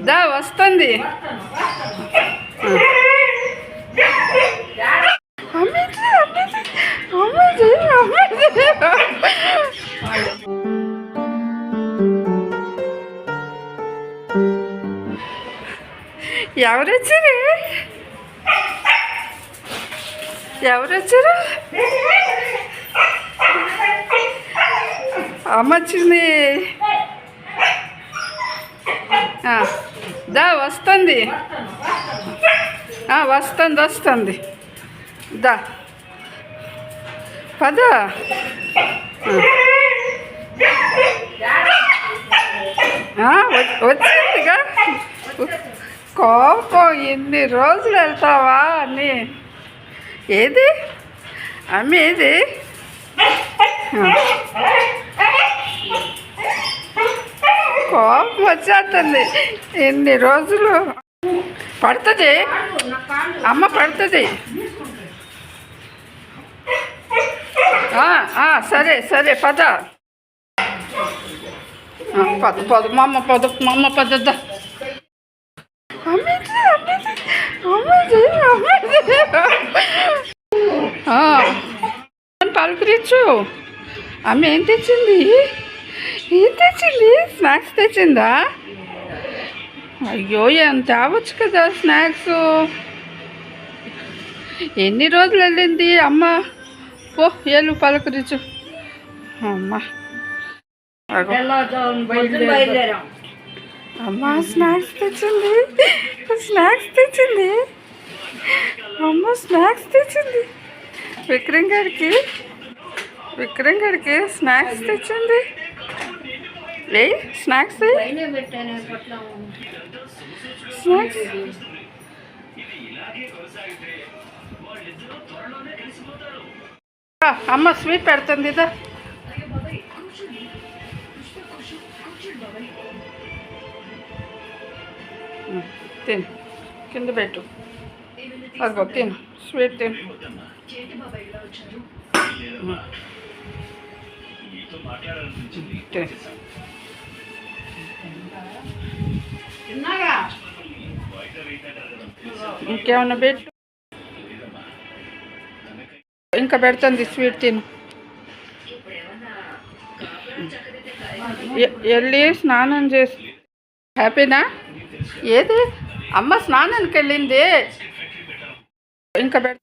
దా వస్తుంది. అమ్మేది, అమ్మేది, ఎవరు వచ్చారు ఎవరు వచ్చారు అమ్మ వచ్చింది ఆ, దా వస్తుంది. వస్తుంది వస్తుంది. దా. పద. వచ్చిందిగా. కోపం ఎన్ని రోజులు వెళ్తావా అని. ఏది? అమ్మ ఏది? కోపం వచ్చేస్తుంది. ఎన్ని రోజులు పడుతుంది? అమ్మ పడుతుంది. సరే సరే పద. పద పద మా అమ్మ పద మా అమ్మ పద అమ్మేది అమ్మ ఏం తెచ్చింది? స్నాక్స్ తెచ్చిందా? అయ్యో ఎంత తేవచ్చు కదా స్నాక్స్. ఎన్ని రోజులు వెళ్ళింది అమ్మ? పో ఏళ్ళు పలకరించు. అమ్మ. అమ్మ స్నాక్స్ తెచ్చింది. స్నాక్స్ తెచ్చింది. అమ్మ స్నాక్స్ తెచ్చింది. విక్రమ్ గారికి విక్రమ్ గారికి స్నాక్స్ తెచ్చింది. ఏ? స్నాక్స్? స్నాక్స్? అమ్మ స్వీట్ పెడుతుంది ఇదా. తిను. కింద పెట్టు. అదిగో తిను. స్వీట్ తిను. తిను. ఇంకేమన్నా పెట్టు ఇంకా పెడుతుంది స్వీట్ తిను. ఎ- వెళ్ళి స్నానం చేసి. హ్యాపీనా? ఏది? అమ్మ స్నానానికి వెళ్ళింది. ఇంకా పెడ